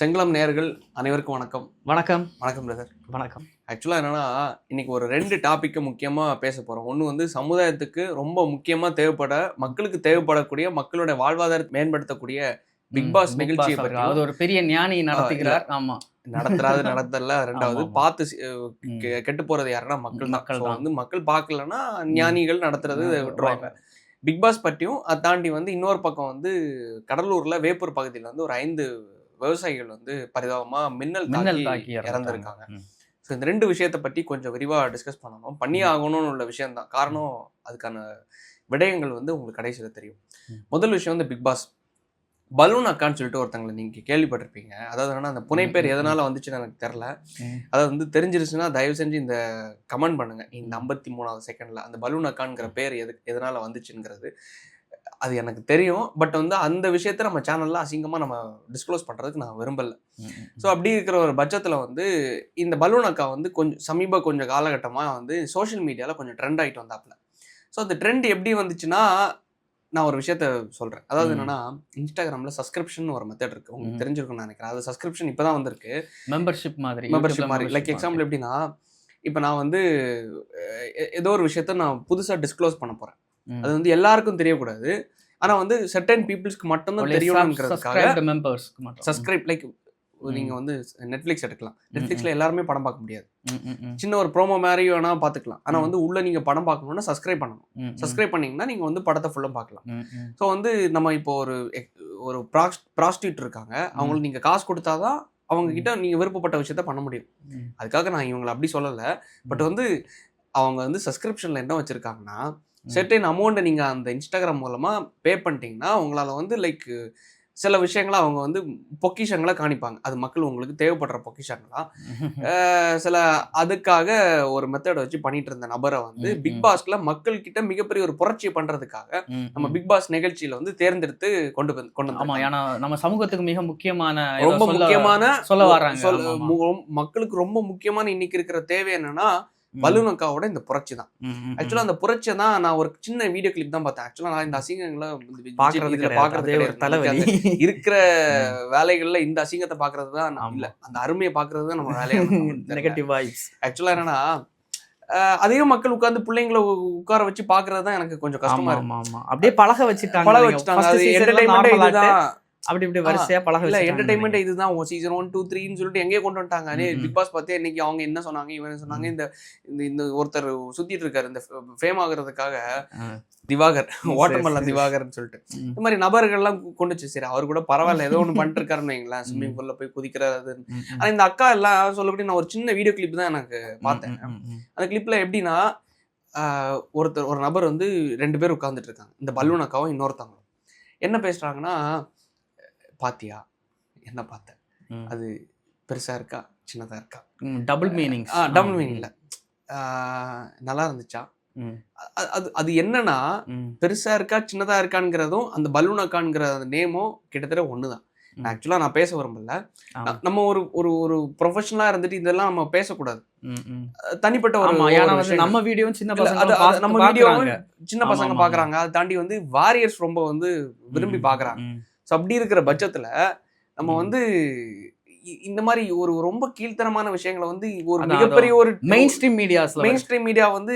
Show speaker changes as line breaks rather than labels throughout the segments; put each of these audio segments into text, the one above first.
செங்கலம் நேயர்கள் அனைவருக்கும் வணக்கம்.
வணக்கம்.
வணக்கம் பிரதர்
வணக்கம்.
ஆக்சுவலாக என்னன்னா இன்னைக்கு ஒரு ரெண்டு டாப்பிக்கை முக்கியமாக பேச போகிறோம் ஒன்று வந்து சமுதாயத்துக்கு ரொம்ப முக்கியமாக தேவைப்பட மக்களுக்கு தேவைப்படக்கூடிய மக்களுடைய வாழ்வாதாரத்தை மேம்படுத்தக்கூடிய பிக் பாஸ்
அவர்கள். அது ஒரு பெரிய ஞானி நடத்துகிறார். ஆமா.
நடத்துறாது நடத்தல. ரெண்டாவது. பார்த்து கெட்டு போறது யாருன்னா மக்கள்
மக்கள்.
வந்து மக்கள் பார்க்கலன்னா ஞானிகள் நடத்துறது. விட்டுருவாங்க. பிக் பாஸ் பற்றியும் அதை தாண்டி வந்து இன்னொரு பக்கம் வந்து கடலூர்ல வேப்பூர் பகுதியில் வந்து ஒரு ஐந்து விவசாயிகள் வந்து பரிதாபமா மின்னல்
மின்னல்
தாக்கி இறந்திருக்காங்க. ஸோ இந்த ரெண்டு விஷயத்தை பற்றி கொஞ்சம் விரிவாக டிஸ்கஸ் பண்ணணும். பண்ணி ஆகணும்னு உள்ள விஷயம் தான் காரணம் அதுக்கான விடயங்கள் வந்து உங்களுக்கு கடைசியில் தெரியும். முதல் விஷயம் வந்து பிக் பாஸ் பலூன் அக்கான்னு சொல்லிட்டு ஒருத்தங்களை நீங்கள் கேள்விப்பட்டிருப்பீங்க. அதாவது என்னன்னா அந்த புனைப்பேர் எதனால வந்துச்சுன்னு எனக்கு தெரில. அதாவது வந்து தெரிஞ்சிருச்சுன்னா தயவு செஞ்சு இந்த கமெண்ட் பண்ணுங்க. இந்த ஐம்பத்தி மூணாவது செகண்ட்ல அந்த பலூன் அக்கான்ங்கிற பேர் எது எதனால வந்துச்சுங்கிறது. அது எனக்கு தெரியும். பட் வந்து அந்த விஷயத்த நம்ம சேனல்ல அசிங்கமா நம்ம டிஸ்க்ளோஸ் பண்றதுக்கு நான் விரும்பல. ஸோ அப்படி இருக்கிற ஒரு பட்சத்தில் வந்து இந்த பலூன் அக்கா வந்து கொஞ்சம் சமீப கொஞ்சம் காலகட்டமாக வந்து சோஷியல் மீடியாவில் கொஞ்சம் ட்ரெண்ட் ஆகிட்டு வந்தாப்புல. ஸோ அந்த ட்ரெண்ட் எப்படி வந்துச்சுன்னா நான் ஒரு விஷயத்த சொல்கிறேன் அதாவது. என்னன்னா இன்ஸ்டாகிராமில் சப்ஸ்கிரிப்ஷன் ஒரு மெத்தட் இருக்கு. உங்களுக்கு. தெரிஞ்சிருக்கும்னு நினைக்கிறேன். அது சப்ஸ்கிரிப்ஷன் இப்போ தான் வந்திருக்கு.
மெம்பர்ஷிப் மாதிரி
மெம்பர்ஷிப் மாதிரி. லைக் எக்ஸாம்பிள் எப்படின்னா இப்போ நான் வந்து ஏதோ ஒரு விஷயத்த நான் புதுசாக டிஸ்க்ளோஸ் பண்ண போகிறேன். அது வந்து எல்லாருக்கும் தெரியக்கூடாது. ஆனால் வந்து செர்டன் பீப்புள்ஸ்க்கு மட்டும்தான் தெரியணுங்கிறதுக்காக
subscribed members க்கு மட்டும்.
Subscribe like. நீங்க வந்து நெட்ஃப்ளிக்ஸ் எடுக்கலாம். நெட்ஃப்ளிக்ஸ்ல எல்லாருமே படம் பார்க்க முடியாது. சின்ன ஒரு ப்ரோமோ மாதிரி வேணா பார்த்துக்கலாம். ஆனா. வந்து உள்ள நீங்க படம் பார்க்கணும்னா சப்ஸ்கிரைப் பண்ணணும். சப்ஸ்கிரைப் பண்ணீங்கன்னா நீங்க வந்து படத்தை ஃபுல்லா பார்க்கலாம். ஸோ வந்து நம்ம இப்போ ஒரு ஒரு ப்ராஸ்டியூட் இருக்காங்க. அவங்களுக்கு நீங்க காசு கொடுத்தாதான் அவங்க கிட்ட நீங்க விருப்பப்பட்ட விஷயத்த பண்ண முடியும். அதுக்காக நான் இவங்களை அப்படி சொல்லலை. பட் வந்து அவங்க வந்து சப்ஸ்கிரிப்ஷன்ல என்ன வச்சிருக்காங்கன்னா. செர்டைன் அமௌண்ட்டை நீங்க அந்த இன்ஸ்டாகிராம் மூலமா பே பண்ணிட்டீங்கன்னா உங்களால வந்து லைக் சில விஷயங்களை அவங்க வந்து பொக்கிஷங்களை காணிப்பாங்க. அது மக்கள் உங்களுக்கு தேவைப்படுற பொக்கிஷங்களா? சில அதுக்காக ஒரு மெத்தட் வச்சு பண்ணிட்டு இருந்த நபரை வந்து பிக். பாஸ்ல மக்கள் கிட்ட மிகப்பெரிய ஒரு புரட்சியை பண்றதுக்காக நம்ம. பிக் பாஸ் நிகழ்ச்சியில வந்து தேர்ந்தெடுத்து கொண்டு வந்து கொண்டு வந்தாங்க
ஏன்னா நம்ம சமூகத்துக்கு மிக முக்கியமான
ரொம்ப முக்கியமான
சொல்ல
ரொம்ப- மக்களுக்கு ரொம்ப முக்கியமான இன்னைக்கு இருக்கிற தேவை என்னன்னா பலூன் அக்காவோட இந்த புரட்சி தான். ஆக்சுவலா அந்த புரட்சியை தான் நான் ஒரு சின்ன வீடியோ கிளிப் தான் பார்த்தேன். ஆக்சுவலா நான் இந்த அசிங்கங்களை
பாக்குறது ஒரு. தலைவலி.
இருக்கிற வேலைகள்ல இந்த அசிங்கத்தை பாக்குறது தான். இல்ல அந்த அருமையை பாக்குறது தான் நம்ம வேலையா
நெகட்டிவ் வைப்ஸ்
ஆக்சுவலா என்னன்னா அதிக மக்கள் உட்கார்ந்து பிள்ளைங்களை உட்கார வச்சு பாக்குறது தான் எனக்கு கொஞ்சம் கஷ்டமா
ஆமா
இருக்கு.
ஆமா ஆமா. அப்படியே பழக வச்சுட்டாங்க
பழக வச்சுட்டாங்க. அது என்டர்டைன்மெண்ட் இதுதான்.
அப்படி இப்படி வரிசையா பழக
இல்ல என்டர்டைன்மெண்ட் இதுதான் சீசன் ஒன் டூ த்ரீன்னு சொல்லிட்டு எங்கேயே கொண்டு வந்துட்டாங்க. பிக் பாஸ் பார்த்தே இன்னைக்கு அவங்க என்ன சொன்னாங்க இவன் சொன்னாங்க. இந்த இந்த இந்த ஒருத்தர் சுத்திட்டு இருக்காரு இந்த ஃபேம் ஆகுறதுக்காக. திவாகர்
சரி.
திவாகர்னு சொல்லிட்டு. இந்த மாதிரி நபர்கள்லாம் கொண்டுச்சு சரி அவர் கூட பரவாயில்ல ஏதோ ஒன்று பண்ணிட்டு இருக்காருன்னு வைங்களேன் ஸ்விம்மிங். பூல்ல போய் குதிக்கிறது
ம், ம்.
ஆனா இந்த அக்கா எல்லாம் சொல்லப்படி நான் ஒரு சின்ன வீடியோ கிளிப் தான் எனக்கு பார்த்தேன். அந்த கிளிப்ல எப்படின்னா ஒருத்தர் ஒரு நபர் வந்து ரெண்டு பேர் உட்கார்ந்துட்டு இருக்காங்க இந்த பலூன் அக்காவும் இன்னொருத்தவங்களும் என்ன பேசுறாங்கன்னா பாத்தியா? என்ன பார்த்த
ம்.
அது பெருசா இருக்கா? சின்னதா இருக்கா?
டபுள் மீனிங்ஸ்
ஆ டபுள் மீனிங்ல நல்லா இருந்துச்சா? அது அது என்னன்னா பெருசா இருக்கா சின்னதா இருக்காங்கிறதும் அந்த பலூன் அக்கான்ங்கிற அந்த நேமும் கிட்டத்தட்ட ஒண்ணுதான். ஆக்சுவலா நான் பேச விரும்பல. நம்ம ஒரு ஒரு ஒரு ப்ரொஃபஷனலா இருந்துட்டு இதெல்லாம் நம்ம பேசக்கூடாது. தனிப்பட்ட ஒரு.
நம்ம வீடியோவும் சின்ன பசங்க
நம்ம வீடியோவும் சின்ன பசங்க பாக்குறாங்க அதை தாண்டி வந்து வாரியர்ஸ் ரொம்ப வந்து விரும்பி பாக்குறாங்க ஸோ அப்படி இருக்கிற பட்சத்துல நம்ம. வந்து இந்த மாதிரி ஒரு ரொம்ப கீழ்த்தரமான விஷயங்களை வந்து ஒரு மிகப்பெரிய ஒரு
மெயின் ஸ்ட்ரீம் மீடியாஸ்ல
மெயின் ஸ்ட்ரீம் மீடியா வந்து.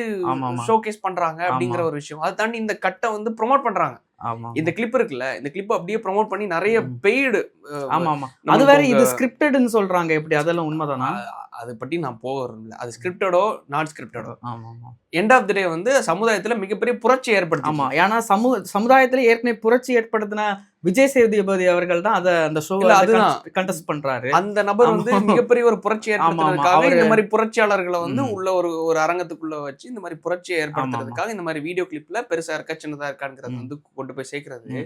ஷோகேஸ் பண்றாங்க அப்படிங்கிற ஒரு விஷயம். அதை தாண்டி இந்த கட்டை வந்து ப்ரோமோட் பண்றாங்க. இந்த கிளிப் இருக்குல்ல இந்த கிளிப் அப்படியே ப்ரோமோட் பண்ணி நிறைய. பெய்டு
ஆமா ஆமா அது வேற இது ஸ்கிரிப்டட்னு சொல்றாங்க. எப்படி? அதெல்லாம் உண்மைதானா?
அதை பத்தி நான் போகிறேன் அது ஸ்கிரிப்டடோ நாட் ஸ்கிரிப்டடோ எண்ட் ஆஃப் தி டே வந்து சமுதாயத்துல மிகப்பெரிய புரட்சி ஏற்படுத்தி
ஆமா ஏன்னா சமூக சமுதாயத்துல ஏற்கனவே புரட்சி ஏற்படுத்தின விஜய் சேதுபதி அவர்கள் தான் அத அந்த ஷோ
இல்ல, அதுதான்.
கண்டெஸ்ட் பண்றாரு
அந்த நபர். வந்து மிகப்பெரிய ஒரு புரட்சி. ஏற்படுத்துறதுக்காக இந்த மாதிரி புரட்சியாளர்களை வந்து. உள்ள ஒரு ஒரு அரங்கத்துக்குள்ள வச்சு இந்த மாதிரி புரட்சியை ஏற்படுத்துறதுக்காக இந்த மாதிரி வீடியோ கிளிப்ல பெருசா இருக்கா சின்னதா இருக்காங்கிறது. வந்து கொண்டு போய் சேர்க்கறது.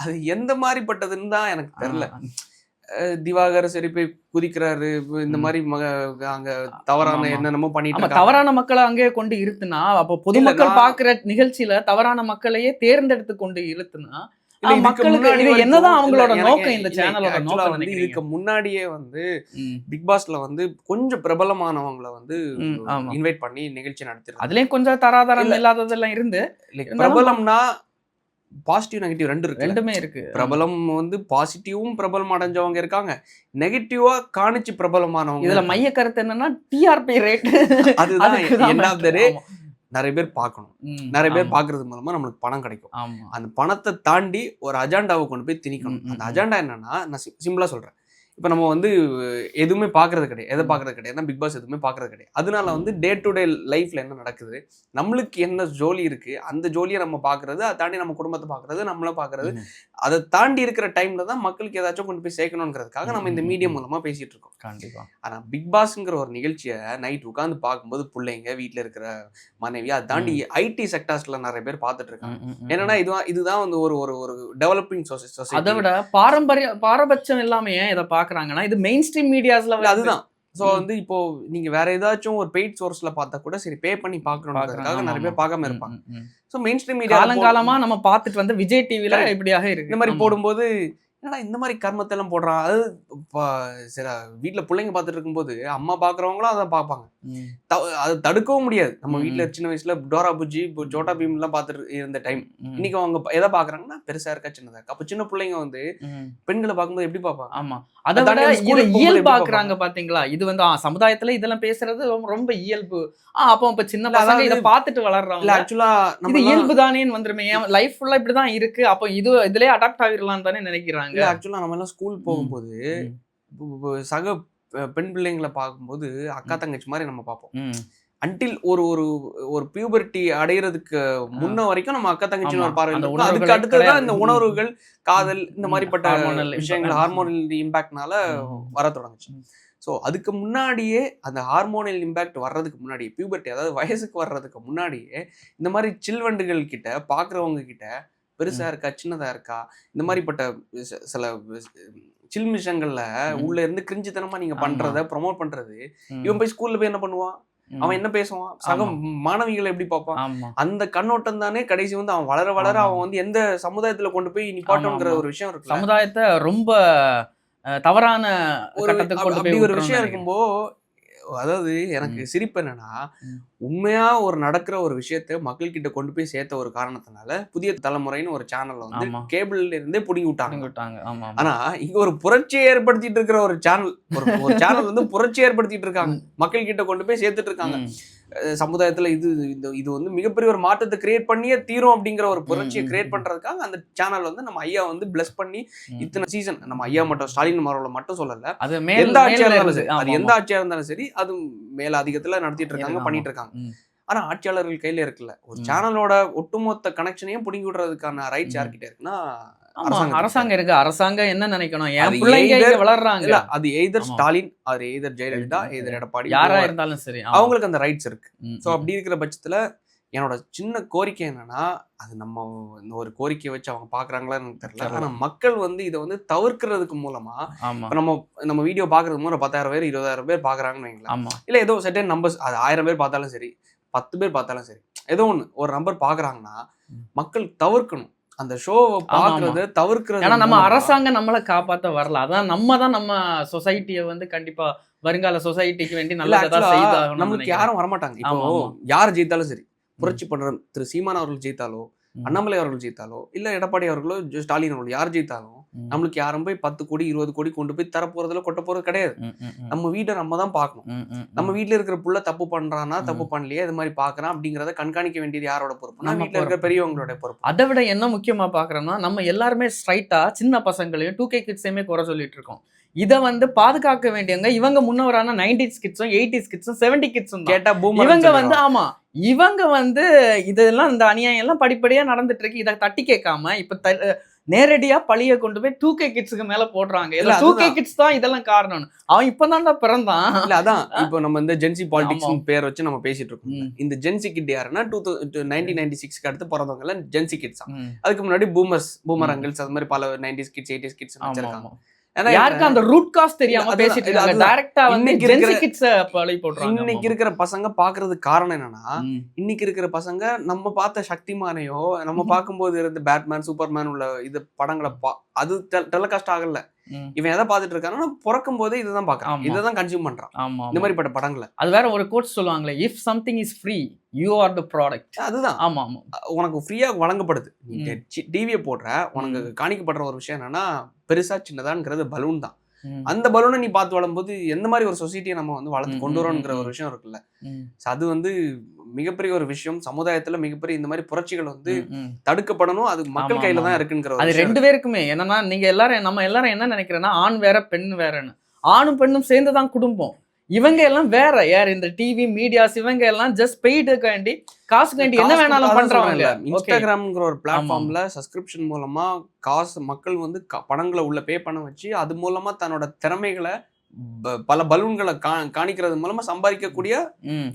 அது எந்த மாதிரிப்பட்டதுன்னு தான் எனக்கு தெரியல திவாகர் சரி போய் குதிக்கிறாரு இந்த. மாதிரி மக அங்க தவறான. என்னென்னமோ பண்ணிட்டு.
தவறான மக்களை அங்கேயே கொண்டு இருத்துனா அப்போ பொதுமக்கள் பாக்குற நிகழ்ச்சியில தவறான மக்களையே தேர்ந்தெடுத்து கொண்டு மக்களுக்கு
வரைக்கும்
என்னதான் அவங்களோட நோக்கம் இந்த சேனலோட நோக்கம்
வந்து
நினைக்கிறீங்க?
இதுக்கு முன்னாடியே வந்து பிக் பாஸ்ல வந்து கொஞ்சம் பிரபலமானவங்களை வந்து. இன்வைட் பண்ணி நிகழ்ச்சி நடத்திருக்காங்க
அதுலயும் கொஞ்சம் தராதரம்
இல்ல.
இல்லாததெல்லாம் இருந்து
பிரபலம்னா பாசிட்டிவ் நெகட்டிவ் ரெண்டு இருக்கு
ரெண்டுமே இருக்கு.
பிரபலம் வந்து பாசிட்டிவும் பிரபலம் அடைஞ்சவங்க இருக்காங்க. நெகட்டிவா காணிச்சு பிரபலமானவங்க
இதுல மைய கருத்து என்னன்னா டிஆர்பி ரேட்
அதுதான் நிறைய பேர் பார்க்கணும். நிறைய பேர்
ஆமா.
பார்க்கறது மூலமா நம்மளுக்கு பணம் கிடைக்கும். அந்த பணத்தை தாண்டி ஒரு அஜெண்டாவை கொண்டு போய் திணிக்கணும். அந்த. அஜெண்டா என்னன்னா நான் சிம்பிளா சொல்றேன். இப்போ நம்ம வந்து எதுவுமே பார்க்கறது கிடையாது எதை. பார்க்கறது கிடையாது பிக் பாஸ் எதுவுமே பார்க்கறது கிடையாது அதனால வந்து டே டு டே லைஃப்ல என்ன நடக்குது நம்மளுக்கு என்ன ஜோலி இருக்கு அந்த ஜோலியை நம்ம பார்க்கறது அதை தாண்டி நம்ம குடும்பத்தை பார்க்கறது நம்மளும் பார்க்கறது. அதை தாண்டி இருக்கிற டைம்ல தான் மக்களுக்கு ஏதாச்சும் கொண்டு போய் சேர்க்கணுங்கிறதுக்காக நம்ம இந்த மீடியம்
ம்.
மூலமா பேசிட்டு இருக்கோம்
கண்டிப்பா
ஆனா பிக் பாஸ்ங்கிற ஒரு நிகழ்ச்சியை நைட் உட்காந்து பார்க்கும்போது பிள்ளைங்க வீட்ல இருக்கிற மனைவி அதை தாண்டி ஐடி செக்டார்ஸ்ல நிறைய பேர் பார்த்துட்டு இருக்காங்க. என்னன்னா இதுதான் இதுதான் வந்து ஒரு ஒரு ஒரு டெவலப்பிங்
அதை
சொசைட்டி
விட பாரம்பரிய பாரபட்சம் இல்லாம ஏன் இதை பாக்குறாங்கன்னா இது மெயின் ஸ்ட்ரீம் மீடியாஸ்ல
அதுதான் சோ. வந்து இப்போ நீங்க வேற ஏதாச்சும் ஒரு பெய்ட் சோர்ஸ்ல பார்த்தா கூட சரி பே பண்ணி பார்க்கணுன்றதுக்காக நிறைய பேர் பார்க்காம இருப்பாங்க சோ மெயின் ஸ்ட்ரீம் மீடியா
காலங்காலமா நம்ம பார்த்துட்டு வந்து விஜய் டிவில. இப்படியாக இருக்கு
இந்த மாதிரி. போடும்போது என்னடா இந்த மாதிரி கர்மத்தை எல்லாம் போடுறான் அது சில வீட்ல பிள்ளைங்க பார்த்துட்டு இருக்கும்போது அம்மா பாக்குறவங்களும் அதை பார்ப்பாங்க அது தடுக்கவும் முடியாது. நம்ம
ம்,
வீட்ல சின்ன வயசுல டோரா புஜ்ஜி இப்போ ஜோட்டா பீம் எல்லாம் பார்த்துட்டு இருந்த டைம். இன்னைக்கு அவங்க எதை பாக்குறாங்கன்னா பெருசா இருக்கா சின்னதா இருக்கா? அப்ப சின்ன பிள்ளைங்க வந்து. பெண்களை பார்க்கும்போது எப்படி பார்ப்பாங்க
ஆமா. அதை விட
எப்படி
இயல்பாக்குறாங்க பாத்தீங்களா? இது வந்து சமுதாயத்துல இதெல்லாம் பேசுறது ரொம்ப- இயல்பு. ஆ அப்போ இப்ப சின்ன பசங்க இத பார்த்துட்டு
இல்ல
வளர்றவங்க
ஆக்சுவலா
இது இயல்பு தானேன்னு வந்துருமே. ஏன் லைஃப் ஃபுல்லா இப்படிதான் இருக்கு. அப்போ இது இதுலயே அடாப்ட் ஆகிடலாம் தானே நினைக்கிறாங்க.
இல்ல ஆக்சுவலா நம்ம எல்லாம் ஸ்கூல் போகும்போது சக பெண் பிள்ளைங்களை பார்க்கும்போது அக்கா தங்கச்சி மாதிரி நம்ம பார்ப்போம். அன்டில் ஒரு ஒரு ஒரு பியூபர்ட்டி அடையிறதுக்கு முன்ன வரைக்கும் நம்ம அக்கா தங்கச்சின்னு ஒரு. பார்வை அதுக்கு
உணர்வுகளே
அடுத்தது தான் இந்த. உணர்வுகள் காதல் இந்த. மாதிரிப்பட்ட விஷயங்கள். ஹார்மோனல் இம்பாக்ட்னால. வர தொடங்குச்சு. ஸோ அதுக்கு முன்னாடியே அந்த ஹார்மோனல் இம்பாக்ட் வர்றதுக்கு முன்னாடி பியூபர்ட்டி அதாவது வயசுக்கு வர்றதுக்கு முன்னாடியே இந்த மாதிரி சில்வண்டுகள் கிட்ட பார்க்குறவங்க கிட்ட பெருசா இருக்கா சின்னதா இருக்கா இந்த மாதிரிப்பட்ட சில சில்மிஷங்கள்ல. உள்ள இருந்து கிரிஞ்சித்தனமா நீங்க. பண்றத ப்ரொமோட் பண்றது. இவன் போய் ஸ்கூல்ல போய் என்ன பண்ணுவான். அவன் என்ன பேசுவான் சக மாணவிகளை எப்படி பார்ப்பான் அந்த கண்ணோட்டம் தானே கடைசி வந்து அவன் வளர வளர. அவன் வந்து எந்த சமுதாயத்துல கொண்டு போய் நிப்பாட்டோங்கிற. ஒரு விஷயம் இருக்குல்ல
சமுதாயத்தை ரொம்ப தவறான
ஒரு அப்படி ஒரு விஷயம்
நினைக்கிறேன்.
இருக்கும்போ அதாவது எனக்கு சிரிப்பு என்னன்னா. உண்மையா ஒரு நடக்கிற ஒரு விஷயத்த மக்கள் கிட்ட கொண்டு போய் சேர்த்த ஒரு காரணத்தினால புதிய தலைமுறைன்னு ஒரு சேனல்ல வந்து. கேபிள்ல இருந்தே புடிங்கி விட்டாங்க.
விட்டாங்க.
ஆனா இங்க ஒரு புரட்சியை ஏற்படுத்திட்டு இருக்கிற ஒரு சேனல் ஒரு சேனல் வந்து புரட்சி ஏற்படுத்திட்டு இருக்காங்க. மக்கள் கிட்ட கொண்டு போய் சேர்த்துட்டு இருக்காங்க. சமுதாயத்துல இது இந்த இது வந்து மிகப்பெரிய ஒரு மாற்றத்தை கிரியேட் பண்ணியே தீரும் அப்படிங்கிற ஒரு புரட்சியை கிரியேட்
ம்.
பண்றதுக்காக அந்த சேனல் வந்து நம்ம ஐயா வந்து பிளஸ் பண்ணி. இத்தனை சீசன் நம்ம ஐயா மட்டும் ஸ்டாலின் மாரோல மட்டும் சொல்லல
அது
எந்த ஆட்சியா
மேல்ல
இருந்தாலும்
இருந்து.
சரி அது எந்த
ஆமா.
ஆட்சியா இருந்தாலும் சரி அது மேல அதிகத்துல நடத்திட்டு இருக்காங்க. பண்ணிட்டு இருக்காங்க
ம்.
ஆனா ஆட்சியாளர்கள் கையில இருக்குல்ல ஒரு. சேனலோட ஒட்டுமொத்த கனெக்ஷனையும் புடுங்கி விடுறதுக்கான ரைட்ஸ். யார்கிட்ட இருக்குன்னா
அரசாங்கம் இருக்கு அரசாங்கம் என்ன நினைக்கணும் என் பிள்ளைங்க வளர்றாங்க
அது எய்தர். ஸ்டாலின் அது எய்தர் ஜெயலலிதா. எய்தர் எடப்பாடி
யாரா. இருந்தாலும் சரி.
அவங்களுக்கு அந்த ரைட்ஸ் இருக்கு ஸோ
ம்.
அப்படி இருக்கிற பட்சத்துல என்னோட சின்ன கோரிக்கை என்னன்னா அது நம்ம இந்த ஒரு கோரிக்கையை வச்சு அவங்க பாக்குறாங்களான்னு எனக்கு தெரியல. ஆனா மக்கள் வந்து இதை வந்து தவிர்க்கிறதுக்கு மூலமா நம்ம நம்ம வீடியோ பாக்குறது மூலம் பத்தாயிரம் பேர் இருபதாயிரம் பேர் பாக்குறாங்கன்னு வைங்களேன்
ஆமா
இல்ல ஏதோ செட்டன் நம்பர்ஸ் அது ஆயிரம் பேர் பார்த்தாலும் சரி பத்து பேர் பார்த்தாலும் சரி ஏதோ ஒண்ணு ஒரு நம்பர் பாக்குறாங்கன்னா. மக்கள் தவிர்க்கணும் அந்த ஷோவை பாக்குறத தவிர்க்கிறது
ஏன்னா நம்ம அரசாங்கம் நம்மளை காப்பாத்த வரல அதான் நம்ம தான் நம்ம சொசைட்டியை வந்து கண்டிப்பா வருங்கால சொசைட்டிக்கு வேண்டி நல்லதா செய்தாகணும்னு
நம்மளுக்கு. யாரும் வரமாட்டாங்க இப்போ. யார் ஜெயித்தாலும் சரி புரட்சி பண்ற திரு சீமான் அவர்கள் ஜெயித்தாலோ. அண்ணாமலை அவர்கள் ஜெயித்தாலோ இல்ல எடப்பாடி அவர்களோ ஸ்டாலின் அவர்கள் யார் ஜெயித்தாலும். நம்மளுக்கு யாரும் போய் பத்து கோடி இருபது கோடி கொண்டு போய் தர போறதுல கொட்ட போறது கிடையாது. நம்ம வீட்டை நம்ம தான் பார்க்கணும். நம்ம வீட்ல இருக்கிற புள்ள தப்பு பண்றானா தப்பு. பண்ணலையே இது மாதிரி பாக்குறான் அப்படிங்கறத கண்காணிக்க வேண்டியது யாரோட பொறுப்புனா
நம்ம
வீட்ல இருக்கிற
பொறுப்பு.
பெரியவங்களோட பொறுப்பு
அதை விட என்ன முக்கியமா பாக்குறோம்னா நம்ம எல்லாருமே ஸ்ட்ரைட்டா சின்ன பசங்களையும் டூ கே கிட்ஸையுமே குறை சொல்லிட்டு இருக்கோம் இதை வந்து பாதுகாக்க வேண்டியவங்க இவங்க முன்னவரான நைன்டிஸ் கிட்ஸும் எயிட்டிஸ் கிட்ஸும் செவன்டி கிட்ஸும்
கேட்டா
இவங்க வந்து ஆமா இவங்க வந்து இதெல்லாம் இந்த அநியாயம் எல்லாம் படிப்படியா நடந்துட்டு இருக்கு இதை தட்டி கேட்காம இப்ப நேரடியா பழிய கொண்டு போய் டூ கே கிட்ஸுக்கு மேல போடுறாங்க
இல்ல,
டூ கே. கிட்ஸ் தான் இதெல்லாம் காரணம் அவன் இப்பதான்டா பிறந்தான்
இல்ல அதான் இப்போ நம்ம இந்த ஜென்சி. பாலிடிக்ஸ் பேர் வச்சு நம்ம பேசிட்டு இருக்கோம். இந்த ஜென்சி கிட் யாருன்னா டூ நைன்டீன் நைன்டி சிக்ஸ்க்கு அடுத்து பிறந்தவங்க எல்லாம் ஜென்சி கிட்ஸ் தான். அதுக்கு முன்னாடி பூமர்ஸ் பூமர். அங்கிள்ஸ் அது மாதிரி பல நைன்டிஸ் கிட்ஸ் எயிட்டிஸ் கிட்ஸ் வச்சிருக்காங்க
யாருக்கு அந்த ரூட் காஸ் தெரியாம பேசிட்டு
இது
இருக்காங்க
அதுதான்.
டைரக்டா வந்து
இன்னைக்கு
ஜென்சி
இருக்கிற-
கிட்ஸ் பழி போடுறாங்க
இன்னைக்கு இருக்கிற பசங்க பாக்குறதுக்கு காரணம் என்னன்னா. இன்னைக்கு இருக்கிற பசங்க நம்ம பார்த்த சக்திமானையோ நம்ம. பார்க்கும்போது இருந்த பேட்மேன் சூப்பர்மேன் உள்ள இது படங்களை பா அது டெலகாஸ்ட் ஆகல. இவன் எதை பார்த்துட்டு இருக்கான்னா பிறக்கும் போதே இதுதான் பார்க்கறான். இதை தான் கன்சியூம் பண்றான்.
ஆமா
இந்த மாதிரிப்பட்ட படங்களை.
அது வேற ஒரு கோட் சொல்லுவாங்களே if something is free you are the product
அதுதான்.
ஆமா ஆமா.
உனக்கு ஃப்ரீயா வழங்கப்படுது. நீ டிவியை போடுற உனக்கு காணிக்கப்படுற ஒரு விஷயம் என்னன்னா பெருசா சின்னதாங்கிறது பலூன் தான். அந்த பலூனை நீ பார்த்து வளரும்போது எந்த மாதிரி ஒரு சொசைட்டியை நம்ம வந்து வளர்த்து கொண்டு வரோங்கிற ஒரு விஷயம் இருக்குல்ல. அது வந்து மிகப்பெரிய ஒரு விஷயம் சமுதாயத்துல மிகப்பெரிய இந்த மாதிரி புரட்சிகள் வந்து. தடுக்கப்படணும். அது மக்கள் கையில. தான் இருக்குங்கிற
அது ரெண்டு பேருக்குமே. என்னன்னா நீங்க எல்லாரும் நம்ம எல்லாரும் என்ன நினைக்கிறேன்னா ஆண் வேற பெண் வேறன்னு. ஆணும் பெண்ணும் சேர்ந்து தான் குடும்பம். இவங்க எல்லாம் வேற. யார் இந்த டிவி மீடியாஸ் இவங்க எல்லாம் ஜஸ்ட் பெய்டுக்காண்டி காசுக்காண்டி என்ன வேணாலும் பண்றவங்க.
இன்ஸ்டாகிராம்ங்கிற ஒரு பிளாட்ஃபார்ம்ல சப்ஸ்கிரிப்ஷன் மூலமா காசு மக்கள் வந்து பணங்களை உள்ள பே பண்ண வச்சு அது மூலமா தன்னோட திறமைகளை பல பலூன்களை கா- காணிக்கிறது மூலமா சம்பாதிக்கக்கூடிய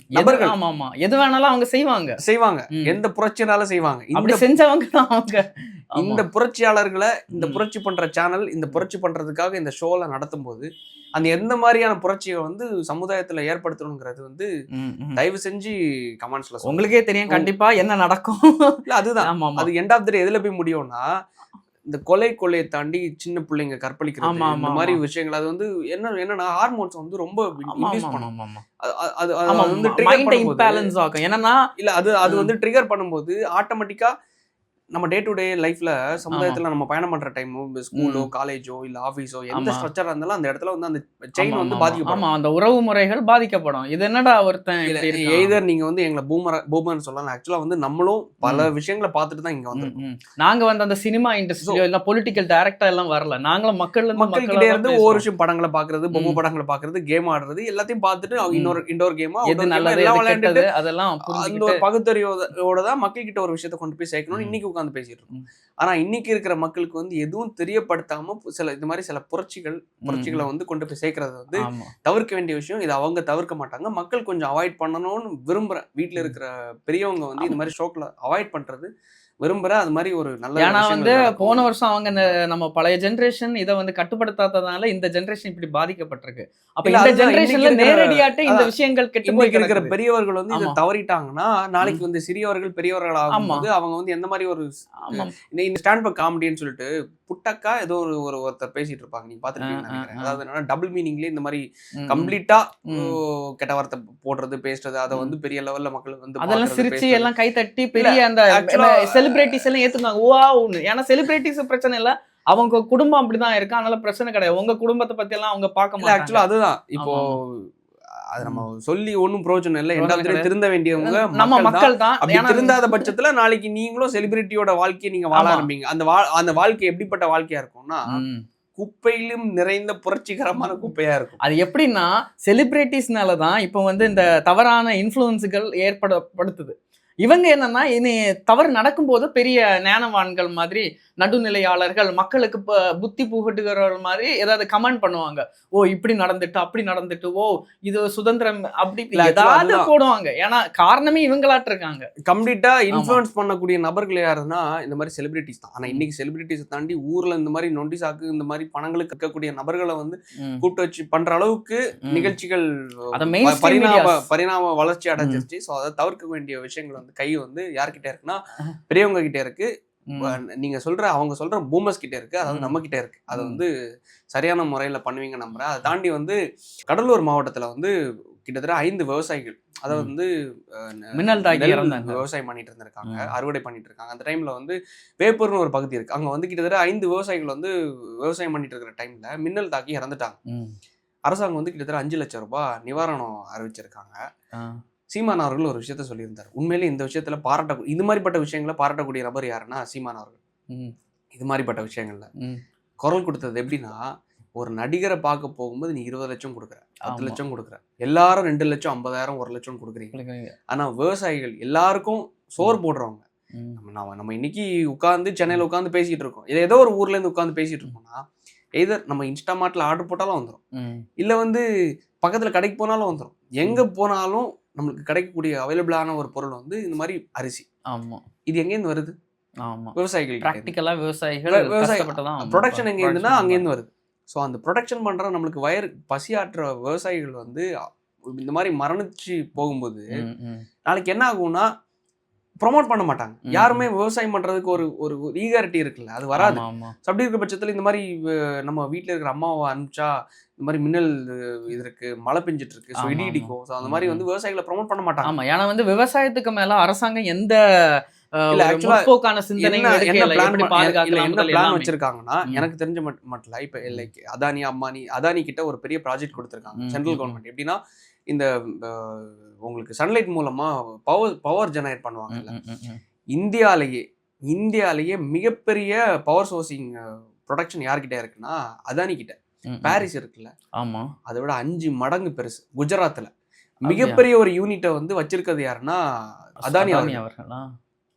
நபர்கள்.
ஆமா ஆமா எது வேணாலும் அவங்க செய்வாங்க.
செய்வாங்க. எந்த புரட்சினாலும் செய்வாங்க.
அப்படி செஞ்சவங்க தான் அவங்க.
இந்த புரட்சியாளர்களை இந்த. புரட்சி பண்ற சேனல் இந்த புரட்சி பண்றதுக்காக இந்த ஷோல நடத்தும் போது அந்த எந்த மாதிரியான புரட்சியை வந்து சமுதாயத்துல ஏற்படுத்தணுங்கிறது வந்து. தயவு செஞ்சு கமெண்ட்ஸ்ல
உங்களுக்கே தெரியும். கண்டிப்பா என்ன நடக்கும்.
இல்ல அதுதான். அது எண்ட் ஆஃப் த எதுல போய் முடியும்னா இந்த கொலை கொலையை தாண்டி சின்ன பிள்ளைங்க கற்பழிக்கிறது இந்த மாதிரி விஷயங்கள். அது வந்து என்ன என்னன்னா ஹார்மோன்ஸ் வந்து ரொம்ப இன்டியூஸ் பண்ணும். அது- வந்து ட்ரிகர்
இம்பேலன்ஸ் ஆகும். என்னன்னா
இல்ல அது அது. வந்து ட்ரிகர் பண்ணும்போது ஆட்டோமேட்டிக்கா நம்ம டே டு டே லைஃப்ல சமுதாயத்துல நம்ம பயணம் பண்ற டைம் ஸ்கூலோ காலேஜோ இல்ல ஆபீஸோ எந்த. ஸ்ட்ரக்சரா இருந்தாலும் அந்த இடத்துல வந்து அந்த செயின் வந்து பாதிக்கப்படும்
ஆமா அந்த உறவு முறைகள் பாதிக்கப்படும் இது என்னடா ஒருத்தன்?
எய்தர் நீங்க வந்து எங்களை பூமர் பூமர்னு சொல்லலாம் ஆக்சுவலா வந்து நம்மளும் பல விஷயங்களை பார்த்துட்டு தான் இங்க
ம். நாங்க வந்து அந்த சினிமா இண்டஸ்ட்ரியோ இல்ல பொலிட்டிக்கல் டைரக்டா எல்லாம் வரல நாங்களும்
மக்கள்
மக்களா
கிட்டே இருந்து. ஒவ்வொரு விஷயம் படங்களை பாக்குறது பொம்மை. படங்களை பாக்குறது கேம் ஆடுறது எல்லாத்தையும் பார்த்துட்டு. இன்னொரு இண்டோர் கேமா
எது நல்லது
விளையாண்டுட்டு
அதெல்லாம்
அந்த பகுத்தறிவோட தான் மக்கள் கிட்ட ஒரு விஷயத்தை கொண்டு போய் சேர்க்கணும்னு
ம்.
இன்னைக்கு உட்காந்து பேசிட்டு இருக்கோம். ஆனா இன்னைக்கு இருக்கிற மக்களுக்கு வந்து எதுவும் தெரியப்படுத்தாம சில இது மாதிரி சில புரட்சிகள் புரட்சிகளை வந்து கொண்டு போய் சேர்க்கறது வந்து தவிர்க்க வேண்டிய விஷயம். இது அவங்க தவிர்க்க மாட்டாங்க. மக்கள் கொஞ்சம் அவாய்ட் பண்ணணும்னு விரும்புறேன் வீட்ல இருக்கிற பெரியவங்க வந்து இந்த மாதிரி ஷோக்ல அவாய்ட் பண்றது விரும்புறேன் அது மாதிரி ஒரு நல்ல
ஏன்னா வந்து. போன வருஷம் அவங்க இந்த நம்ம பழைய ஜெனரேஷன் இதை வந்து கட்டுப்படுத்தாததுனால இந்த ஜெனரேஷன் இப்படி பாதிக்கப்பட்டிருக்கு அப்ப இந்த ஜெனரேஷன்ல நேரடியாட்டு இந்த விஷயங்கள் கெட்டு
இருக்கிற. பெரியவர்கள் வந்து இதை. தவறிட்டாங்கன்னா நாளைக்கு வந்து சிறியவர்கள் பெரியவர்கள் ஆகும்போது அவங்க வந்து எந்த மாதிரி ஒரு இந்த ஸ்டாண்ட் பக் காமெடின்னு சொல்லிட்டு புட்டக்கா ஏதோ ஒரு ஒரு ஒருத்தர் பேசிட்டு இருப்பாங்க நீங்க
ஆ.
அதாவது என்னன்னா டபுள் மீனிங்லயே இந்த மாதிரி கம்ப்ளீட்டா. கெட்ட வார்த்தை போடுறது பேசுறது அதை. வந்து பெரிய லெவல்ல மக்கள் வந்து
அதெல்லாம் சிரிச்சு. எல்லாம் கை தட்டி பெரிய அந்த செலிபிரிட்டிஸ் எல்லாம் ஏத்துனாங்க வாவ்னு ஏன்னா செலிபிரிட்டிஸ் பிரச்சனை இல்ல. அவங்க குடும்பம் அப்படிதான் இருக்கு. அதனால பிரச்சனை கிடையாது. உங்க குடும்பத்தை பத்தி எல்லாம் அவங்க பார்க்க மாட்டாங்க.
ஆக்சுவலா அதுதான். இப்போ அது நம்ம சொல்லி ஒண்ணும் பிரயோஜனம் இல்லை
கிடையாது.
திருந்த வேண்டியவங்க
நம்ம
மக்கள் தான். அப்படி திருந்தாத பட்சத்துல நாளைக்கு நீங்களும் செலிபிரிட்டியோட வாழ்க்கையை நீங்க வாழ. ஆரம்பிங்க அந்த வா அந்த வாழ்க்கை எப்படிப்பட்ட வாழ்க்கையா இருக்கும்னா. குப்பையிலும் நிறைந்த புரட்சிகரமான குப்பையா இருக்கும்
அது எப்படின்னா செலிபிரிட்டிஸ்னால தான் இப்போ வந்து இந்த தவறான இன்ஃப்ளூயன்ஸுகள் ஏற்படப்படுத்துது இவங்க என்னன்னா இனி தவறு நடக்கும்போது பெரிய ஞானவான்கள் மாதிரி நடுநிலையாளர்கள் மக்களுக்கு புத்தி புகட்டுகிறவர்கள் மாதிரி ஏதாவது கமெண்ட் பண்ணுவாங்க. ஓ இப்படி நடந்துட்டு அப்படி நடந்துட்டு ஓ இது சுதந்திரம் அப்படி ஏதாவது. போடுவாங்க. ஏன்னா காரணமே இவங்களாட்டு இருக்காங்க.
கம்ப்ளீட்டா இன்ஃபுளுன்ஸ் பண்ணக்கூடிய நபர்கள் யாருன்னா இந்த மாதிரி செலிபிரிட்டிஸ் தான். ஆனா இன்னைக்கு செலிபிரிட்டிஸ் தாண்டி ஊர்ல இந்த மாதிரி நொண்டி சாக்கு இந்த மாதிரி பணங்களுக்கு இருக்கக்கூடிய நபர்களை வந்து கூப்பிட்டு வச்சு பண்ற அளவுக்கு. நிகழ்ச்சிகள் பரிணாம. பரிணாம வளர்ச்சி அடைஞ்சிருச்சு. ஸோ அதை தவிர்க்க வேண்டிய விஷயங்கள் வந்து கை வந்து யார்கிட்ட இருக்குன்னா பெரியவங்க கிட்ட இருக்கு. நீங்க சொல்ற அவங்க சொல்ற பூமர்ஸ் கிட்ட இருக்கு அதாவது. நம்ம கிட்ட இருக்கு அது. வந்து சரியான முறையில பண்ணுவீங்க நம்புறேன் அதை தாண்டி வந்து கடலூர் மாவட்டத்துல வந்து கிட்டத்தட்ட ஐந்து விவசாயிகள் அதை. வந்து
மின்னல் தாக்கி.
விவசாயம் பண்ணிட்டு இருந்திருக்காங்க. அறுவடை பண்ணிட்டு இருக்காங்க அந்த டைம்ல வந்து வேப்பூர்னு ஒரு பகுதி இருக்கு அங்க வந்து கிட்டத்தட்ட ஐந்து விவசாயிகள் வந்து விவசாயம் பண்ணிட்டு இருக்கிற டைம்ல மின்னல் தாக்கி இறந்துட்டாங்க. அரசாங்கம் வந்து கிட்டத்தட்ட அஞ்சு லட்சம் ரூபாய் நிவாரணம் அறிவிச்சிருக்காங்க. சீமான் அவர்கள் ஒரு விஷயத்த சொல்லியிருந்தார். உண்மையிலே இந்த விஷயத்துல பாராட்ட இது மாதிரிப்பட்ட விஷயங்களை பாராட்டக்கூடிய நபர் யாருன்னா சீமான் அவர்கள். இது மாதிரிப்பட்ட விஷயங்கள்ல. குரல் கொடுத்தது எப்படின்னா ஒரு நடிகரை பார்க்க போகும்போது நீ இருபது லட்சம் கொடுக்குற பத்து. லட்சம் கொடுக்குற. எல்லாரும் ரெண்டு லட்சம் ஐம்பதாயிரம் ஒரு லட்சம் கொடுக்குறீங்க. ஆனா விவசாயிகள் எல்லாருக்கும் சோறு போடுறவங்க. நம்ம நம்ம இன்னைக்கு உட்காந்து சென்னையில உட்காந்து பேசிட்டு இருக்கோம். இது ஏதோ ஒரு ஊர்ல இருந்து உட்காந்து பேசிட்டு இருக்கோம்னா எதர் நம்ம இன்ஸ்டாமார்ட்ல ஆர்டர் போட்டாலும் வந்துடும். இல்ல வந்து பக்கத்துல கடைக்கு போனாலும் வந்துடும் எங்க போனாலும் நம்மளுக்கு கிடைக்கக்கூடிய அவைலபிளான ஒரு பொருள் வந்து இந்த மாதிரி அரிசி.
ஆமா.
இது எங்கேருந்து வருது?
ஆமா.
விவசாயிகள்
பிராக்டிக்கலா விவசாயிகள்
வி- விவசாயி-
கஷ்டப்பட்டுதான்
ப்ரொடக்ஷன் எங்க இருந்துன்னா
production
அங்கேருந்து வருது. ஸோ அந்த ப்ரொடக்ஷன் பண்ற நம்மளுக்கு வயர் பசியாற்றுற விவசாயிகள் வந்து இந்த மாதிரி மரணிச்சு போகும்போது. நாளைக்கு என்ன ஆகும்னா ப்ரொமோட் பண்ண மாட்டாங்க. யாருமே விவசாயம் பண்றதுக்கு ஒரு ஒரு ஈகாரிட்டி இருக்குல்ல அது வராது அப்படி இருக்க பட்சத்துல இந்த மாதிரி நம்ம வீட்ல இருக்கிற அம்மாவை அனுப்பிச்சா இந்த மாதிரி மின்னல் இது இருக்கு மழை பெஞ்சிட்டு இருக்கு ஸோ இடி. இடிக்கும் ஸோ அந்த மாதிரி. வந்து விவசாயிகளை ப்ரொமோட் பண்ண மாட்டாங்க
ஆமா ஏன்னா வந்து விவசாயத்துக்கு மேல அரசாங்கம் எந்த
இல்ல,
முற்போக்கான சிந்தனை
இல்ல. வச்சிருக்காங்கன்னா. எனக்கு தெரிஞ்ச மட் மட்டும் இப்ப லைக் அதானி அம்பானி அதானி கிட்ட ஒரு பெரிய ப்ராஜெக்ட் கொடுத்துருக்காங்க சென்ட்ரல் கவர்மெண்ட் எப்படின்னா இந்த உங்களுக்கு சன்லைட் மூலமா பவர் பவர் ஜெனரேட் பண்ணுவாங்கல்ல. இந்தியாலேயே இந்தியாலேயே மிகப்பெரிய பவர் சோர்சிங் ப்ரொடக்ஷன் யார்கிட்ட இருக்குன்னா அதானி கிட்ட. பாரிஸ் இருக்குல்ல.
ஆமா.
அதை விட அஞ்சு மடங்கு பெருசு குஜராத்ல. மிகப்பெரிய ஒரு யூனிட்டை வந்து வச்சிருக்கிறது யாருன்னா அதானி. அவர்களா?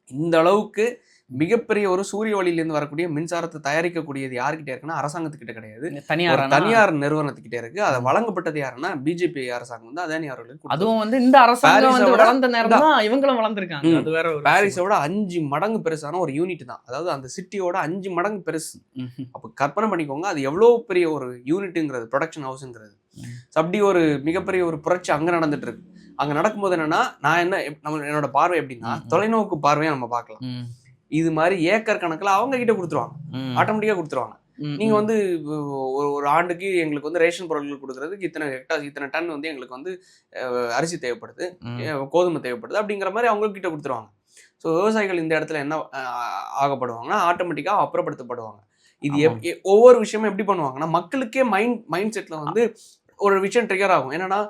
இந்த அளவுக்கு மிகப்பெரிய ஒரு சூரிய ஒளியிலிருந்து வரக்கூடிய மின்சாரத்தை தயாரிக்கக்கூடியது யார்கிட்ட இருக்குன்னா அரசாங்கத்துக்கிட்ட கிடையாது. ஒரு
தனியார்
தனியார் நிறுவனத்துக்கிட்ட இருக்கு. அதை வழங்கப்பட்டது யாருன்னா பிஜேபி அரசாங்கம் வந்து அதானி அவர்களுக்கு கொடுத்தது.
அதுவும் வந்து இந்த அரசாங்கம் வந்து வளர்ந்த நேரம் தான் இவங்களும் வளர்ந்துருக்காங்க. அது வேற ஒரு
பாரிஸோட அஞ்சு மடங்கு பெருசான ஒரு யூனிட் தான். அதாவது அந்த சிட்டியோட அஞ்சு மடங்கு பெருசு. அப்போ கற்பனை பண்ணிக்கோங்க அது எவ்வளோ பெரிய ஒரு யூனிட்டுங்கிறது ப்ரொடக்ஷன் ஹவுஸுங்கிறது. அப்படி ஒரு மிகப்பெரிய ஒரு புரட்சி அங்கே நடந்துட்டு இருக்கு அங்கே நடக்கும்போது என்னன்னா நான் என்ன நம்ம என்னோட பார்வை எப்படின்னா. தொலைநோக்கு பார்வையை நம்ம பார்க்கலாம். இது மாதிரி ஏக்கர் கணக்கில் அவங்க கிட்ட கொடுத்துருவாங்க. ஆட்டோமேட்டிக்காக கொடுத்துருவாங்க. நீங்க. வந்து ஒரு ஒரு ஆண்டுக்கு எங்களுக்கு வந்து ரேஷன் பொருட்கள் கொடுக்கறதுக்கு இத்தனை ஹெக்டார் இத்தனை டன் வந்து எங்களுக்கு வந்து அரிசி தேவைப்படுது. கோதுமை தேவைப்படுது அப்படிங்கிற மாதிரி அவங்க கிட்ட கொடுத்துருவாங்க. ஸோ விவசாயிகள் இந்த இடத்துல என்ன ஆகப்படுவாங்கன்னா ஆட்டோமேட்டிக்காக அப்புறப்படுத்தப்படுவாங்க. இது ஒவ்வொரு விஷயமும் எப்படி பண்ணுவாங்கன்னா மக்களுக்கே மைண்ட் மைண்ட் செட்ல வந்து ஒரு விஷயம் ட்ரிகர் ஆகும் என்னன்னா.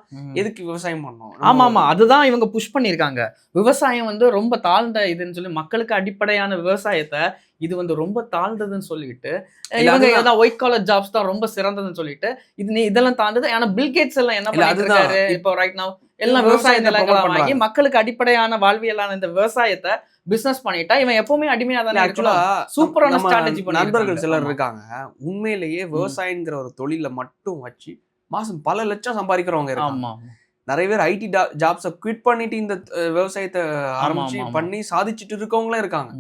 எதுக்கு விவசாயம் பண்ணணும்
ஆமா ஆமா அதுதான் இவங்க புஷ் பண்ணிருக்காங்க விவசாயம் வந்து ரொம்ப தாழ்ந்த இதுன்னு சொல்லி மக்களுக்கு அடிப்படையான விவசாயத்தை இது வந்து ரொம்ப தாழ்ந்ததுன்னு சொல்லிட்டு இவங்க. ஏதாவது ஒயிட் காலர் ஜாப்ஸ் தான் ரொம்ப சிறந்ததுன்னு சொல்லிட்டு இது நீ இதெல்லாம் தாழ்ந்தது ஆனா பில்கேட்ஸ் எல்லாம் என்ன. இருக்காரு இப்போ ரைட் நவ் எல்லாம் விவசாய நிலங்களை வாங்கி. மக்களுக்கு அடிப்படையான வாழ்வியலான இந்த விவசாயத்தை பிசினஸ் பண்ணிட்டா இவன் எப்பவுமே அடிமையா தானே
ஆக்சுவலா
சூப்பரான பண்ணிருக்காங்க.
நண்பர்கள் சிலர். இருக்காங்க உண்மையிலேயே விவசாயங்கிற ஒரு தொழிலை மட்டும் வச்சு மாசம் பல லட்சம் சம்பாதிக்கிறவங்க இருக்காங்க. நிறைய பேர் ஐடி ஜாப்ஸை குவிட் பண்ணிட்டு இந்த விவசாயத்தை ஆரம்பிச்சு. பண்ணி சாதிச்சுட்டு இருக்கவங்களும் இருக்காங்க.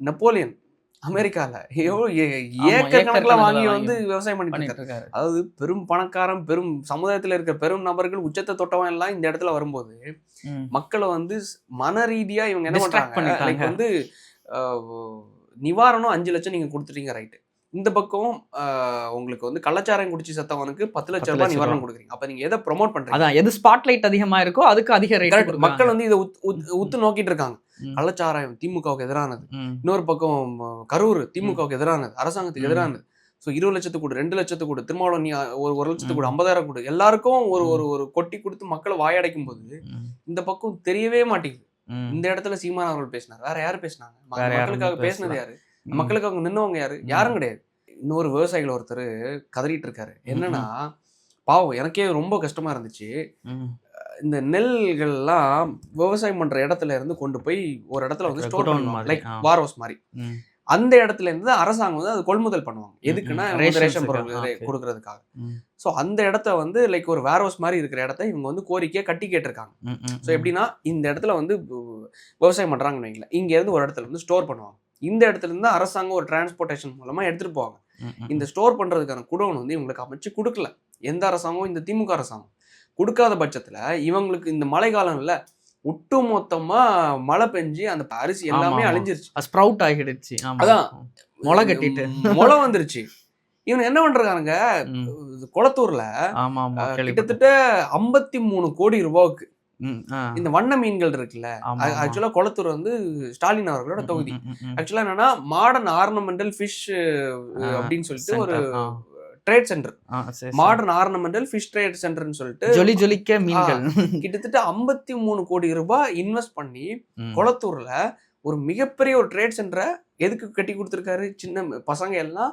நெப்போலியன் அமெரிக்கால.
ஆமா,
ஏக்கர் கணக்குல வாங்கி வந்து விவசாயம் பண்ணிட்டு இருக்காரு. அதாவது பெரும் பணக்காரன் பெரும் சமுதாயத்துல இருக்க பெரும் நபர்கள் உச்சத்தை தொட்டவன் எல்லாம் இந்த இடத்துல வரும்போது. மக்களை வந்து மன ரீதியா இவங்க என்ன பண்றாங்க? வந்து நிவாரணம் அஞ்சு லட்சம் நீங்க கொடுத்துட்டீங்க ரைட்டு இந்த பக்கம் உங்களுக்கு வந்து கள்ளச்சாரம் குடிச்சு செத்தவனுக்கு பத்து லட்சம் ரூபாய் நிவாரணம் கொடுக்குறீங்க. அப்ப நீங்க எதை ப்ரொமோட் பண்றீங்க?
அதான் எது ஸ்பாட்லைட் அதிகமா இருக்கோ அதுக்கு அதிக. ரேட்
மக்கள் வந்து இதை உத்- உத்- உத்து நோக்கிட்டு இருக்காங்க.
ம்.
கள்ளச்சாராயம் திமுகவுக்கு எதிரானது. இன்னொரு பக்கம் கரூர் திமுகவுக்கு எதிரானது. அரசாங்கத்துக்கு. எதிரானது. ஸோ இருபது லட்சத்துக்கு கொடு ரெண்டு லட்சத்துக்கு கொடு திருமாவளவன் நீ ஒரு ஒரு லட்சத்துக்கு கொடு. ஐம்பதாயிரம் கொடு. எல்லாருக்கும் ஒரு. ஒரு ஒரு கொட்டி கொடுத்து மக்களை வாயடைக்கும் போது இந்த பக்கம் தெரியவே மாட்டேங்குது. இந்த இடத்துல சீமான் அவர்கள் பேசினார். வேற யாரு பேசினாங்க? மக்களுக்காக. பேசினது யாரு? மக்களுக்காக நின்னவங்க யாரு? யாரும் கிடையாது. இன்னொரு விவசாயிகள் ஒருத்தர் கதறிட்டு இருக்காரு. என்னன்னா பாவம் எனக்கே ரொம்ப கஷ்டமா இருந்துச்சு. இந்த நெல்கள்லாம் விவசாயம் பண்ற இடத்துல இருந்து கொண்டு போய் ஒரு இடத்துல வந்து ஸ்டோர் பண்ணுவாங்க. லைக். வார் ஹவுஸ் மாதிரி. அந்த இடத்துல இருந்து அரசாங்கம் வந்து அது கொள்முதல் பண்ணுவாங்க. எதுக்குன்னா ரேஷன் பொருள். கொடுக்கறதுக்காக. ஸோ அந்த இடத்த வந்து லைக் ஒரு வேர் ஹவுஸ் மாதிரி இருக்கிற இடத்த இவங்க வந்து கோரிக்கையை கட்டி கேட்டிருக்காங்க. ஸோ எப்படின்னா இந்த இடத்துல வந்து விவசாயம் பண்றாங்கன்னு வைங்களேன். இங்க இருந்து ஒரு இடத்துல வந்து ஸ்டோர் பண்ணுவாங்க. இந்த இடத்துல இருந்து அரசாங்கம் ஒரு டிரான்ஸ்போர்ட்டேஷன் மூலமா எடுத்துட்டு போவாங்க இந்த ஸ்டோர் பண்றதுக்கான குடோன் வந்து இவங்களுக்கு அமைச்சு கொடுக்கல எந்த அரசாங்கம் இந்த திமுக அரசாங்கம் கொடுக்காத பட்சத்துல இவங்களுக்கு இந்த மழை காலம்ல ஒட்டு மொத்தமா மழை பெஞ்சு அந்த அரிசி எல்லாமே. அழிஞ்சிருச்சு
ஸ்ப்ரவுட் ஆகிடுச்சு.
அதான்.
முளை கட்டிட்டு
முளை வந்துருச்சு இவன் என்ன பண்றாங்க. குளத்தூர்ல. கிட்டத்தட்ட ஐம்பத்தி மூணு கோடி ரூபாய்க்கு. இந்த வண்ண மீன்கள் இருக்குல்ல. ஆக்சுவலா குளத்தூர் வந்து ஸ்டாலின் அவர்களோட தொகுதி. ஆக்சுவலா என்னன்னா மாடர்ன் ஆர்னமெண்டல் ஃபிஷ் அப்படின்னு சொல்லிட்டு ஒரு. Trade centre. Modern ornamental fish trade சென்டர்னு சொல்லிட்டு
ஜொலி ஜொலிக்க மீன்கள்
கிட்டத்தட்ட ஐம்பத்தி மூணு கோடி ரூபாய் இன்வெஸ்ட் பண்ணி. குளத்தூர்ல ஒரு மிகப்பெரிய ஒரு ட்ரேட் சென்டரை எதுக்கு கட்டி கொடுத்துருக்காரு சின்ன பசங்க எல்லாம்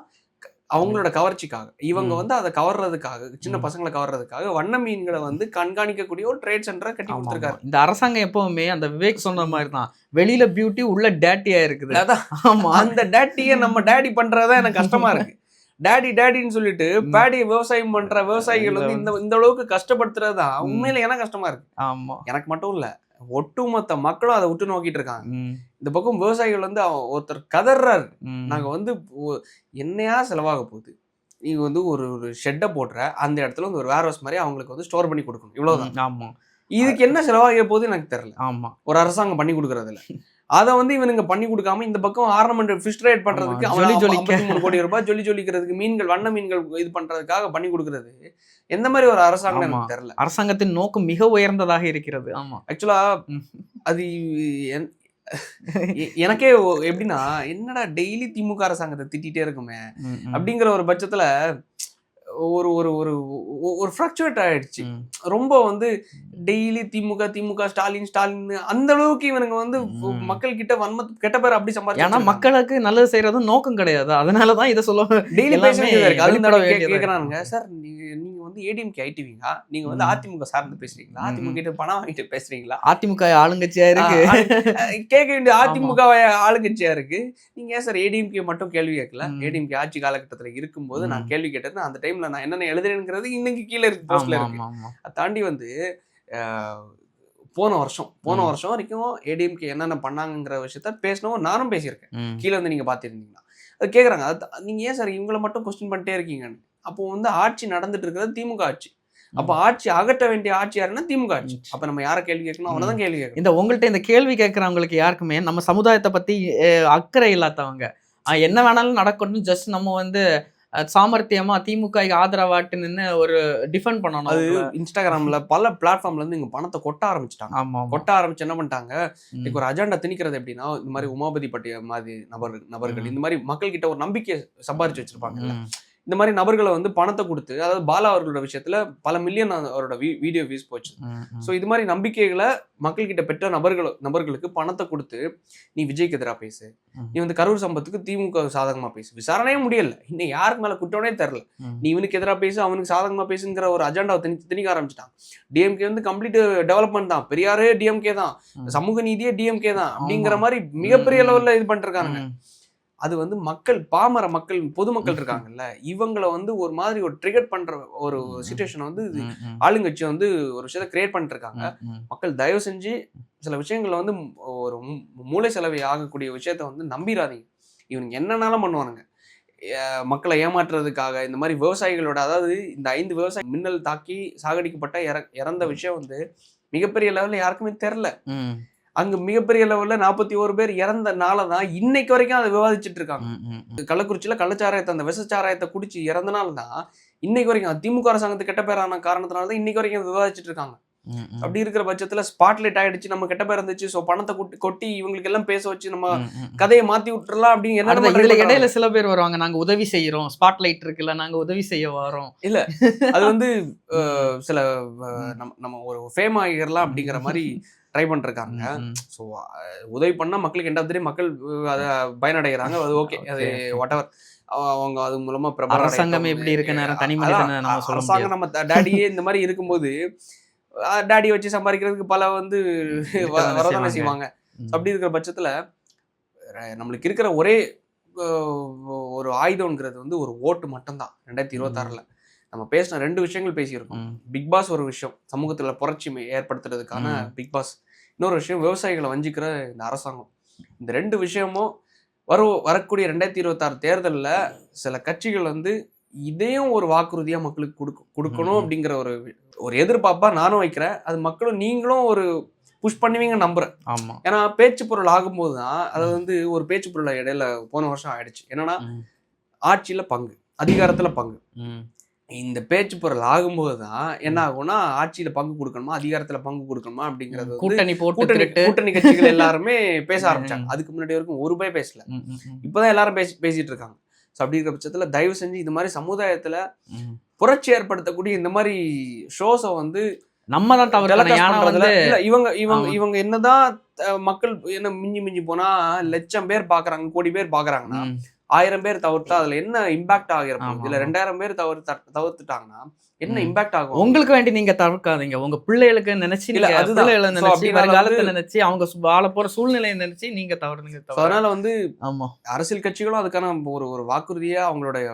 அவங்களோட கவர்ச்சிக்காக. இவங்க. வந்து அதை கவர்றதுக்காக சின்ன. பசங்களை கவர்றதுக்காக வண்ண மீன்களை வந்து கண்காணிக்கக்கூடிய ஒரு ட்ரேட் சென்டரை கட்டி கொடுத்துருக்காரு.
இந்த அரசாங்கம் எப்பவுமே அந்த விவேக் சொன்ன மாதிரி தான். வெளியில பியூட்டி உள்ள டேட்டியா இருக்குது.
அதான்.
ஆமா.
அந்த டேட்டியை நம்ம டேடி பண்றதா எனக்கு கஷ்டமா இருக்கு. டேடி டேடின்னு சொல்லிட்டு. பேடி விவசாயம் பண்ற விவசாயிகள் வந்து இந்த இந்த அளவுக்கு கஷ்டப்படுத்துறது. உண்மையில எனக்கு கஷ்டமா இருக்கு.
ஆமா.
எனக்கு மட்டும் இல்ல. ஒட்டுமொத்த மக்களும் அதை விட்டு நோக்கிட்டு இருக்காங்க. இந்த பக்கம் விவசாயிகள் வந்து ஒருத்தர் கதறாரு
ம்.
நாங்க வந்து என்னையா செலவாக போகுது? நீங்க வந்து ஒரு ஒரு ஷெட்டை போடுற அந்த இடத்துல வந்து ஒரு வேர் ஹவுஸ் மாதிரி அவங்களுக்கு வந்து ஸ்டோர் பண்ணி கொடுக்கணும். இவ்வளவுதான்.
ஆமா.
இதுக்கு என்ன செலவாகிய போது எனக்கு தெரியல.
ஆமா.
ஒரு அரசாங்கம் பண்ணி கொடுக்கறதுல அதை வந்து இவனுங்க பண்ணி கொடுக்காம இந்த பக்கம் ஆர்னமெண்ட் ஃபிஷ் ட்ரேட் பண்றதுக்கு
ஜொலி ஜொலிக்க.
ஐம்பத்தி மூணு கோடி ரூபாய் ஜொலி ஜொலிக்கிறதுக்கு மீன்கள் வண்ண மீன்கள் இது பண்றதுக்காக பண்ணி கொடுக்கறது. எந்த மாதிரி ஒரு அரசாங்கம். எனக்கு தெரியல
அரசாங்கத்தின் நோக்கம் மிக உயர்ந்ததாக இருக்கிறது ஆமா
ஆக்சுவலா. அது எனக்கே எப்படின்னா என்னடா டெய்லி திமுக அரசாங்கத்தை திட்டிகிட்டே இருக்குமே. அப்படிங்கிற ஒரு பட்சத்துல ஒரு ஒரு ஒரு ஒரு ஃப்ளக்சுவேட் ஆயிடுச்சு. ரொம்ப வந்து டெய்லி திமுக திமுக ஸ்டாலின் ஸ்டாலின் அந்த அளவுக்கு இவனுங்க வந்து. மக்கள் கிட்ட வன்ம கெட்ட பேர் அப்படி
ஏன்னா
சம்பாதிச்சு
மக்களுக்கு நல்லது செய்யறது நோக்கம் கிடையாது அதனாலதான் இதை சொல்ல
டெய்லி பேசிட்டு இருக்கு அது சார் நீங்க வந்து ஏடிஎம்கே ஐடிவிங்க நீங்க வந்து. அதிமுக சார்ந்து பேசுறீங்களா? அதிமுக. கிட்ட பணம் வாங்கிட்டு பேசுறீங்களா?
அதிமுக ஆளுங்கட்சியா இருக்கு.
கேட்க வேண்டிய அதிமுக ஆளுங்கட்சியா இருக்கு. நீங்க ஏன் சார் ஏடிஎம்கே மட்டும் கேள்வி கேட்கல. ஏடிஎம்கே ஆட்சி காலகட்டத்துல இருக்கும்போது நான். கேள்வி கேட்டது அந்த டைம்ல நான் என்னென்ன எழுதுறேங்கிறது இன்னைக்கு கீழே இருக்கு போஸ்ட்ல இருக்கு. தாண்டி வந்து போன வருஷம் போன. வருஷம் வரைக்கும் ஏடிஎம்கே என்னென்ன பண்ணாங்கங்கிற விஷயத்த பேசணும் நானும் பேசியிருக்கேன். கீழே வந்து நீங்க பாத்திருந்தீங்கன்னா. அது கேக்குறாங்க. அது நீங்க ஏன் சார் இவங்களை மட்டும் கொஸ்டின் பண்ணிட்டே இருக்கீங்கன்னு? அப்போ வந்து ஆட்சி நடந்துட்டு இருக்கிறது திமுக ஆட்சி. அப்ப ஆட்சி அகற்ற வேண்டிய ஆட்சி யாருன்னா திமுக ஆட்சி. அப்ப நம்ம யாரை கேள்வி கேட்கணும்? அவனை தான் கேள்வி கேட்கணும்.
இந்த உங்கள்ட்ட இந்த கேள்வி கேட்கறவங்களுக்கு யாருக்குமே நம்ம சமுதாயத்தை பத்தி அக்கறை இல்லாதவங்க. என்ன வேணாலும் நடக்கட்டும். ஜஸ்ட் நம்ம வந்து சாமர்த்தியமா திமுக ஆதரவாட்டு நின்னு ஒரு டிஃபெண்ட் பண்ணணும்
அது. இன்ஸ்டாகிராம்ல பல பிளாட்ஃபார்ம்ல இருந்து இங்க பணத்தை கொட்ட ஆரம்பிச்சிட்டாங்க.
ஆமா
கொட்ட ஆரம்பிச்சு என்ன பண்ணிட்டாங்க. இன்னைக்கு ஒரு அஜெண்டா திணிக்கிறது எப்படின்னா இந்த மாதிரி உமாபதி பட்டிய மாதிரி நபர் நபர்கள். இந்த மாதிரி மக்கள் கிட்ட ஒரு நம்பிக்கையை சம்பாரிச்சு வச்சிருப்பாங்க. இந்த மாதிரி நபர்களை வந்து பணத்தை கொடுத்து அதாவது பாலா அவர்களோட விஷயத்துல பல மில்லியன் அவரோட வீடியோ வியூஸ் போச்சு. ஸோ இது மாதிரி நம்பிக்கைகளை மக்கள் கிட்ட பெற்ற நபர்கள் நபர்களுக்கு பணத்தை கொடுத்து நீ விஜய்க்கு எதிராக பேசு. நீ வந்து கரூர் சம்பத்துக்கு திமுக சாதகமா பேசு விசாரணையே முடியல இன்னும் யாருக்கு மேல குற்றமே தெரில. நீ இவனுக்கு எதிராக பேசு அவனுக்கு சாதகமா பேசுங்கிற ஒரு அஜெண்டாவை திணி திணிக்க ஆரம்பிச்சிட்டான் டிஎம்கே வந்து கம்ப்ளீட் டெவலப்மெண்ட் தான் பெரியாரே டிஎம்கே தான். சமூக நீதியே டிஎம்கே தான் அப்படிங்கிற. மாதிரி மிகப்பெரிய. லெவல்ல இது
ம்.
அது வந்து மக்கள் பாமர மக்கள் பொதுமக்கள் இருக்காங்கல்ல இவங்களை வந்து ஒரு மாதிரி ஒரு ட்ரிகர் பண்ற ஒரு. சுச்சுவேஷன் வந்து. ஆளுங்கட்சி வந்து ஒரு விஷயத்த கிரியேட் பண்ணிட்டு இருக்காங்க. மக்கள் தயவு செஞ்சு சில விஷயங்களை வந்து ஒரு மூளை செலவை ஆகக்கூடிய விஷயத்த வந்து நம்பிடாதீங்க இவனுங்க என்னன்னாலும் பண்ணுவானுங்க மக்களை ஏமாற்றுறதுக்காக இந்த மாதிரி விவசாயிகளோட அதாவது இந்த ஐந்து விவசாயி மின்னல் தாக்கி சாகடிக்கப்பட்ட இற இறந்த விஷயம் வந்து மிகப்பெரிய லெவல்ல யாருக்குமே தெரில. அங்க மிகப்பெரிய லெவல்ல நாற்பத்தி ஒரு பேர் இறந்தனால தான் இன்னைக்கு வரைக்கும் அதை விவாதிச்சுட்டு இருக்காங்க. கள்ளக்குறிச்சியில கள்ளச்சாராயத்தை அந்த விஷச்சாராயத்தை குடிச்சு இறந்தனால தான் இன்னைக்கு வரைக்கும் திமுக அரசாங்கத்துக்கு கெட்ட பேரான காரணத்தினால தான் இன்னைக்கு வரைக்கும் விவாதிச்சுட்டு இருக்காங்க. அப்படி இருக்கிற பட்சத்துல ஸ்பாட்லைட் ஆயிடுச்சு நம்ம கெட்ட பேர் இருந்துச்சு சோ பணத்தை கொட்டி இவங்களுக்கு எல்லாம் பேச வச்சு நம்ம. கதையை மாத்தி விட்டுறலாம் அப்படின்னு என்ன
இதுல. இடையில சில பேர் வருவாங்க நாங்க உதவி செய்யறோம் ஸ்பாட்லைட் இருக்குல்ல நாங்க உதவி செய்ய வரோம்
அது வந்து சில நம்ம நம்ம ஒரு ஃபேம் ஆகிடலாம் அப்படிங்கிற மாதிரி ட்ரை பண்ணிருக்காங்க. ஸோ உதவி பண்ணா மக்களுக்கு எண்ட் ஆஃப் மக்கள் அதை பயனடைகிறாங்க அது ஓகே அது வாட் எவர் அவங்க அது மூலமா பிரபலம்
அரசாங்கம். எப்படி இருக்க நேரம் தனி மனிதனை
அரசாங்கம் நம்ம டேடியே இந்த மாதிரி இருக்கும்போது டேடி வச்சு சம்பாதிக்கிறதுக்கு பல வந்து வரதானே
செய்வாங்க.
அப்படி இருக்கிற பட்சத்துல நம்மளுக்கு இருக்கிற ஒரே ஒரு ஆயுதம்ங்கிறது வந்து ஒரு ஓட்டு மட்டும்தான். ரெண்டாயிரத்தி இருபத்தாறுல. நம்ம பேசின ரெண்டு விஷயங்கள் பேசியிருக்கோம். பிக் பாஸ் ஒரு விஷயம். சமூகத்துல புரட்சி ஏற்படுத்துறதுக்கான. Big pass. இன்னொரு விஷயம் விவசாயிகளை வஞ்சிக்கிற இந்த அரசாங்கம் இந்த ரெண்டு விஷயமும் வர வரக்கூடிய ரெண்டாயிரத்தி இருபத்தாறு தேர்தல்ல சில கட்சிகள் வந்து இதையும் ஒரு வாக்குறுதியா மக்களுக்கு கொடுக்க கொடுக்கணும். அப்படிங்கிற ஒரு ஒரு எதிர்பார்ப்பா நானும் வைக்கிறேன் அது மக்களும் நீங்களும் ஒரு புஷ் பண்ணுவீங்க நம்புறேன்
ஆமா
ஏன்னா பேச்சு பொருள் ஆகும்போது தான் அது வந்து ஒரு பேச்சு பொருள் இடையில போன வருஷம் ஆயிடுச்சு என்னன்னா. ஆட்சியில பங்கு அதிகாரத்துல பங்கு. இந்த பேச்சு பொருள் ஆகும்போது தான் என்ன ஆகும்னா ஆட்சியில பங்கு கொடுக்கணுமா அதிகாரத்துல பங்கு கொடுக்கணுமா அப்படிங்கறது
கூட்டணி
கூட்டணி கூட்டணி கட்சிகள் எல்லாருமே பேச. ஆரம்பிச்சாங்க அதுக்கு முன்னாடி வரைக்கும் ஒரு பே பேசல. இப்பதான் எல்லாரும் பேசி பேசிட்டு இருக்காங்க ஸோ அப்படி இருக்கிற பட்சத்துல தயவு செஞ்சு இது மாதிரி சமுதாயத்துல. புரட்சி ஏற்படுத்தக்கூடிய இந்த மாதிரி ஷோஸை வந்து
நம்ம தான் தவறு
இவங்க இவங்க. இவங்க என்னதான் மக்கள் என்ன மிஞ்சி மிஞ்சி போனா லட்சம் பேர் பாக்குறாங்க கோடி பேர் பாக்குறாங்கன்னா. ஆயிரம் பேர் தவிர்த்தா அதுல என்ன இம்பாக்ட் இல்ல
ஆமா.
ரெண்டாயிரம் பேர் தவிர்த்து தவிர்த்துட்டாங்கன்னா என்ன. இம்பாக்ட் ஆகும்?
உங்களுக்கு வேண்டி நீங்க தவிர்க்காதீங்க. உங்க பிள்ளைகளுக்கு நினைச்சு
இல்ல.
பிள்ளைகளை நினைச்சு வருங்காலத்தை நினைச்சு அவங்க வாழ போற சூழ்நிலையை நினைச்சு நீங்க தவறுங்க
அதனால வந்து
ஆமா.
அரசியல் கட்சிகளும் அதுக்கான ஒரு ஒரு வாக்குறுதியா அவங்களுடைய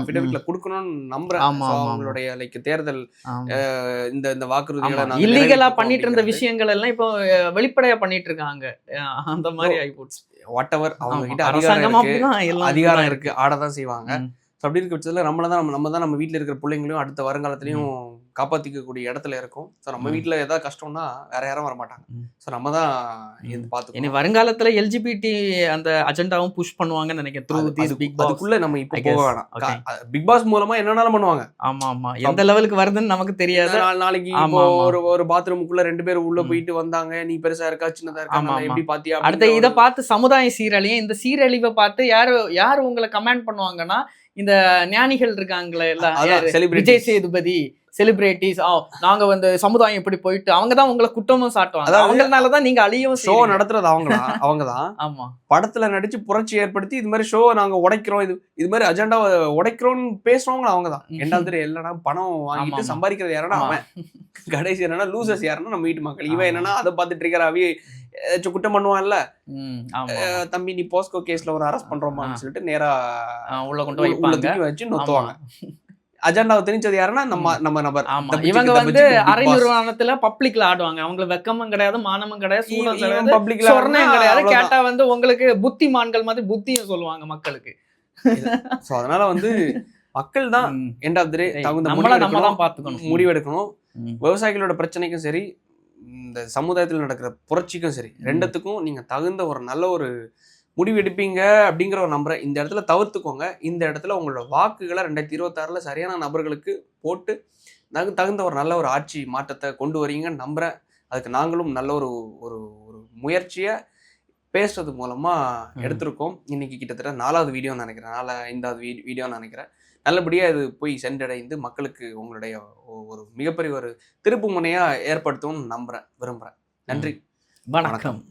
அபிடவிட்ல கொடுக்கணும்னு நம்புறேன். அவங்களுடைய லைக் தேர்தல் இந்த இந்த வாக்குறுதிகளை
இல்லீகலா பண்ணிட்டு இருந்த. விஷயங்கள் எல்லாம் இப்போ வெளிப்படையா பண்ணிட்டு இருக்காங்க. அந்த மாதிரி ஆகி போச்சு.
வாட் எவர் அவங்க. கிட்ட அதிகாரம் இருக்கு அதிகாரம் இருக்கு ஆடதான் செய்வாங்க
ம்.
So, அப்படி இருக்க பட்சத்துல நம்மள தான் நம்ம நம்ம தான் நம்ம வீட்ல இருக்கிற பிள்ளைங்களையும் அடுத்த வருங்காலத்திலயும் காப்பாத்திக்கக்கூடிய இடத்துல இருக்கோம் ஸோ நம்ம
ம்.
வீட்ல ஏதாவது கஷ்டம்னா வேற யாரும் வர மாட்டாங்க
ம்.
ஸோ நம்ம தான் இது
இனி
பார்த்துக்கணும்
வருங்காலத்துல எல்ஜிபிடி அந்த அஜெண்டாவும் புஷ் பண்ணுவாங்கன்னு நினைக்கிறேன் பிக் பாஸ்
அதுக்குள்ள நம்ம இப்போ போக. வேணாம். பிக் பாஸ் மூலமா என்னன்னாலும் பண்ணுவாங்க
ஆமா ஆமா எந்த லெவலுக்கு வருதுன்னு நமக்கு தெரியாது
நா- நாளைக்கு. ஒரு ஒரு பாத்ரூமுக்குள்ள ரெண்டு பேரும் உள்ள. போயிட்டு வந்தாங்க நீ பெருசா இருக்கா சின்னதா இருக்கா. எப்படி பாத்தியா
அடுத்த இதை பார்த்து சமுதாய சீரழியும் இந்த சீரழிவை பார்த்து யாரு யார் உங்களை கமெண்ட் பண்ணுவாங்கன்னா இந்த ஞானிகள் இருக்காங்களே எல்லாம். விஜய் சேதுபதி செலிபிரிட்டிஸ் ஆ நாங்க வந்து சமுதாயம் இப்படி போயிட்டு அவங்க தான் உங்களை குற்றமும் சாட்டுவாங்க அவங்கனால தான் நீங்க அழியவும்
ஷோ. நடத்துறது அவங்கதான் அவங்கதான்
ஆமா
படத்துல நடிச்சு புரட்சி ஏற்படுத்தி இது மாதிரி ஷோ நாங்க உடைக்கிறோம் இது இது மாதிரி அஜெண்டாவை உடைக்கிறோம்னு பேசுறவங்க அவங்க தான். ரெண்டாவது இல்லைன்னா பணம் வாங்கிட்டு. சம்பாதிக்கிறது யாருன்னா. அவன் கடைசி என்னன்னா லூசர்ஸ் யாருன்னா நம்ம வீட்டு மக்கள் இவன். என்னன்னா அதை பார்த்து ட்ரிகர் ஆகி ஏதாச்சும் குற்றம் பண்ணுவான்ல அஹ் தம்பி நீ போஸ்கோ கேஸ்ல ஒரு அரெஸ்ட் பண்றோமான்னு. சொல்லிட்டு நேரா
உள்ள கொண்டு
தூக்கி வச்சு. நொத்துவாங்க அஜெண்டாவை திணிச்சது யாருன்னா நம்ம நம்ம நபர்
இவங்க வந்து அரை. நிறுவனத்துல பப்ளிக்ல ஆடுவாங்க அவங்களுக்கு வெக்கமும் கிடையாது மானமும் கிடையாது
இவன்
கிடையாது
ஆடுனா
கிடையாது. கேட்டா வந்து உங்களுக்கு புத்திமான்கள் மாதிரி புத்தியும் சொல்லுவாங்க மக்களுக்கு
So அதனால வந்து மக்கள் தான். எண்ட் ஆஃப் த டே தகுந்த
நம்ம தான்
முடிவெடுக்கணும். விவசாயிகளோட பிரச்சனைக்கும் சரி இந்த சமுதாயத்தில் நடக்கிற புரட்சிக்கும் சரி. ரெண்டுத்துக்கும் நீங்க தகுந்த ஒரு நல்ல ஒரு முடிவு எடுப்பீங்க அப்படிங்கிற ஒரு நம்புறேன் இந்த இடத்துல தவிர்த்துக்கோங்க. இந்த இடத்துல உங்களோட வாக்குகளை ரெண்டாயிரத்தி இருபத்தாறுல சரியான நபர்களுக்கு போட்டு தகு- தகுந்த ஒரு நல்ல ஒரு ஆட்சி மாற்றத்தை கொண்டு வரீங்கன்னு நம்புறேன். அதுக்கு நாங்களும் நல்ல ஒரு ஒரு ஒரு முயற்சியை பேசுறது மூலமா
ம்.
எடுத்திருக்கோம். இன்னைக்கு கிட்டத்தட்ட நாலாவது வீடியோன்னு நினைக்கிறேன். நாலா ஐந்தாவது வீ வீடியோன்னு நினைக்கிறேன். நல்லபடியா இது போய் சென்றடைந்து மக்களுக்கு உங்களுடைய ஒரு மிகப்பெரிய ஒரு திருப்பு முனையா ஏற்படுத்தும்னு நம்புறேன் விரும்புறேன். நன்றி.
வணக்கம்.